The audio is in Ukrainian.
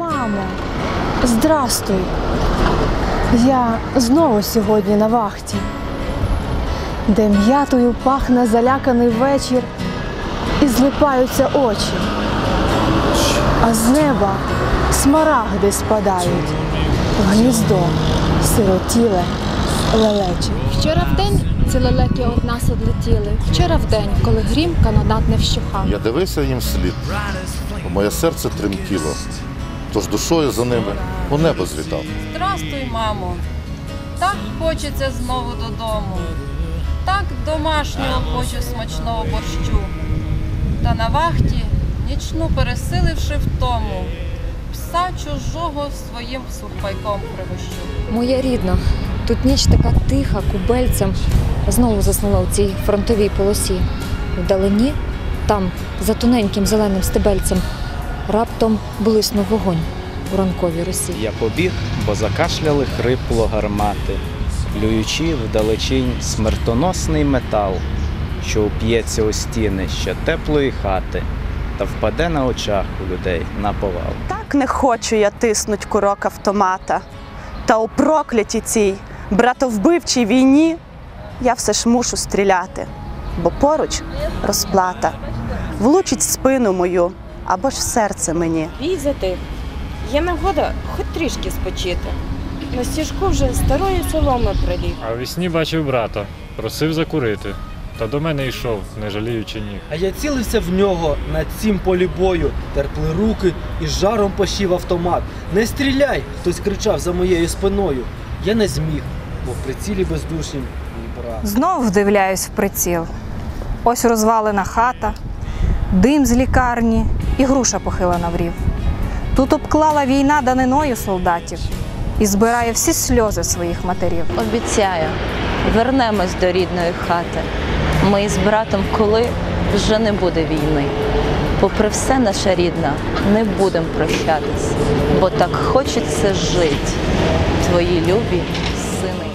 Мамо, здрастуй. Я знову сьогодні на вахті, де м'ятою пахне заляканий вечір і злипаються очі, а з неба смарагди спадають в гніздо сиротіле лелече. Вчора вдень ці лелеки од нас одлетіли. Вчора вдень, коли грім канонат не вщухав. Я дивився їм вслід, бо моє серце тремтіло, тож душою за ними у небо злітав. Здрастуй, мамо. Так хочеться знову додому. Так домашнього хочу смачного борщу. Та на вахті, нічну пересиливши втому, пса чужого своїм сухпайком пригощу. Моя рідна, тут ніч така тиха, кубельцем. Знову заснула у цій фронтовій полосі. Вдалині, там, за тоненьким зеленим стебельцем, раптом блиснув вогонь у ранковій росі. Я побіг, бо закашляли хрипло гармати, плюючи вдалечінь смертоносний метал, що уп'ється у стіни ще теплої хати, та впаде на очах у людей на повал. Так не хочу я тиснуть курок автомата. Та у проклятій цій братовбивчій війні я все ж мушу стріляти, бо поруч розплата. Влучить спину мою або ж в серце мені. Візити. Є нагода хоч трішки спочити. На стіжку вже старої соломи приліг. А весні бачив брата, просив закурити. Та до мене йшов, не жаліючи ніг. А я цілився в нього на цім полі бою, терпли руки і з жаром пощів автомат. Не стріляй! хтось кричав за моєю спиною. Я не зміг, бо в прицілі бездушнім мій брат. Знов вдивляюсь в приціл. Ось розвалена хата, дим з лікарні і груша похилена в рів. Тут обклала війна даниною солдатів і збирає всі сльози своїх матерів. Обіцяю, вернемось до рідної хати. Ми з братом, коли вже не буде війни. Попри все, наша рідна, не будемо прощатись, бо так хочеться жити. Твої любі сини